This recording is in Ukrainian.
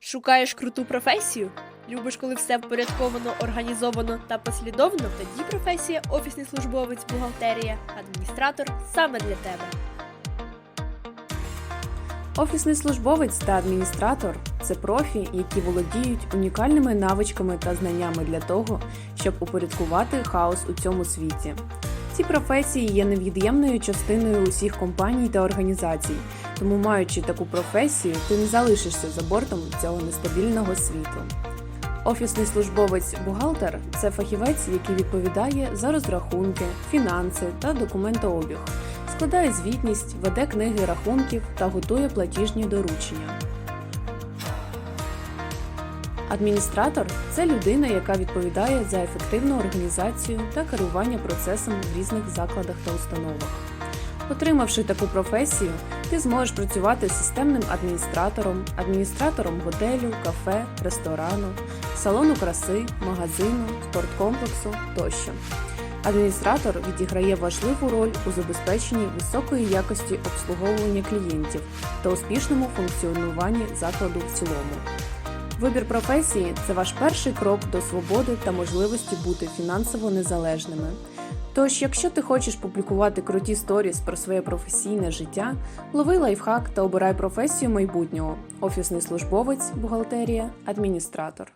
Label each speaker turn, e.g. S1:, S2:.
S1: Шукаєш круту професію? Любиш, коли все впорядковано, організовано та послідовно? Тоді професія офісний службовець, бухгалтерія, адміністратор саме для тебе.
S2: Офісний службовець та адміністратор це профі, які володіють унікальними навичками та знаннями для того, щоб упорядкувати хаос у цьому світі. Ці професії є невід'ємною частиною усіх компаній та організацій, тому, маючи таку професію, ти не залишишся за бортом цього нестабільного світу. Офісний службовець-бухгалтер це фахівець, який відповідає за розрахунки, фінанси та документообіг, складає звітність, веде книги рахунків та готує платіжні доручення. Адміністратор це людина, яка відповідає за ефективну організацію та керування процесом в різних закладах та установах. Отримавши таку професію, ти зможеш працювати системним адміністратором, адміністратором готелю, кафе, ресторану, салону краси, магазину, спорткомплексу тощо. Адміністратор відіграє важливу роль у забезпеченні високої якості обслуговування клієнтів та успішному функціонуванні закладу в цілому. Вибір професії це ваш перший крок до свободи та можливості бути фінансово незалежними. Тож, якщо ти хочеш публікувати круті сторіс про своє професійне життя, лови лайфхак та обирай професію майбутнього: офісний службовець, бухгалтерія, адміністратор.